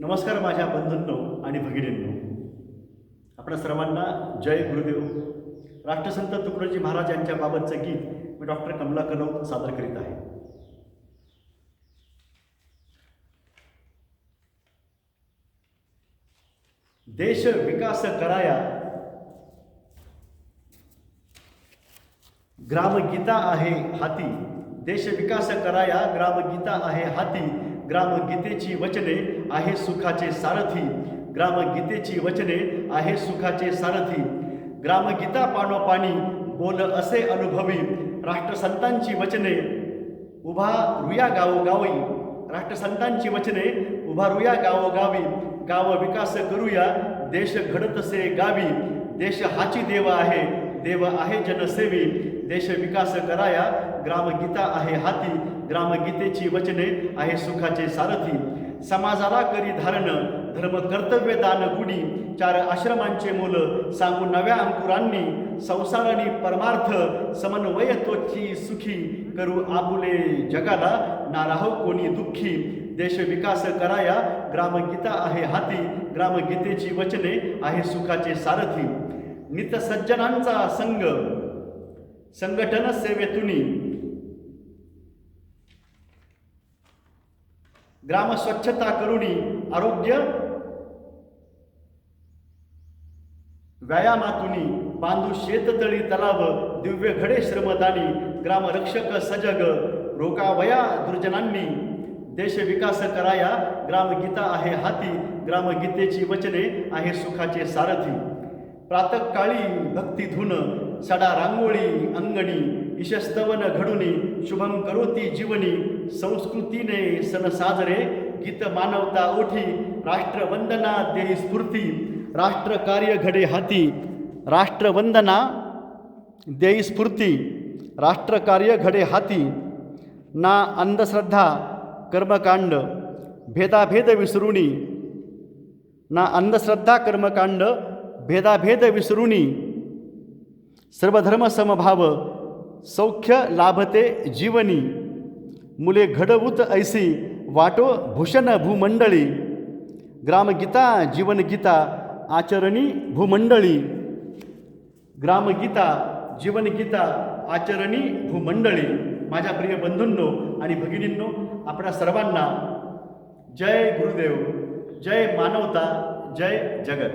नमस्कार माझ्या बंधूंनो आणि भगिनींनो. आपल्या सर्वांना जय गुरुदेव. राष्ट्रसंत तुकडोजी महाराज यांच्या बाबतचं गीत मी डॉक्टर कमला कनौत सादर करीत आहे. देश विकास कराया. ग्रामगीता आहे हाती. देश विकास कराया ग्रामगीता आहे हाती. ग्रामगीतेची वचने आहे सुखाचे सारथी. ग्रामगीतेची वचने आहे सुखाचे सारथी. ग्रामगीता पाणोपाणी बोल असे अनुभवी. राष्ट्रसंतांची वचने उभा रुया गावोगावी राष्ट्रसंतांची वचने उभा रुया गावोगावी गाव विकास करूया देश घडतसे गावी. देश हाची देव आहे. देव आहे जनसेवी देश विकास कराया. ग्रामगीता आहे हाती ग्रामगीतेची वचने आहे सुखाचे सारथी. समाजाला करी धारण धर्म कर्तव्य दान गुडी चार आश्रमांचे मूल सांगू नव्या अंकुरांनी. संसारानी परमार्थ समन्वय तोची सुखी. करू आपुले जगाला नाराहो कोणी दुःखी. देश विकास कराया ग्रामगीता आहे हाती. ग्रामगीतेची वचने आहे सुखाचे सारथी. नित सज्जनांचा संघ संघटन सेवेतून. ग्राम स्वच्छता करुणी आरोग्य व्यायामातुनी. बांधू शेततळी तलाव दिव्य घडे श्रमदानी ग्रामरक्षक सजग रोकावया दुर्जनांनी. देश विकास कराया ग्रामगीता आहे हाती ग्रामगीतेची वचने आहे सुखाचे सारथी. प्रातकाळी भक्ती धुन सडा रांगोळी अंगणी ईशस्तवन घडुनी शुभम करोती जीवनी संस्कृतीने सण साजरे गीत मानवता ओठी राष्ट्रवंदना देही स्फूर्ती राष्ट्र कार्य घडे हाती राष्ट्रवंदना देई स्फूर्ती राष्ट्रकार्य घडे हाती ना अंधश्रद्धा कर्मकांड भेदाभेद विसरुणी ना अंधश्रद्धा कर्मकांड भेदाभेद विसरुणी सर्वधर्म समभाव सौख्य लाभते जीवनी. मुले घडवूत ऐसी वाटो भूषण भूमंडळी. ग्रामगीता जीवनगीता आचरणी भूमंडळी. ग्रामगीता जीवनगीता आचरणी भूमंडळी. माझ्या प्रिय बंधूंनो आणि भगिनींनो आपल्या सर्वांना जय गुरुदेव जय मानवता जय जगत.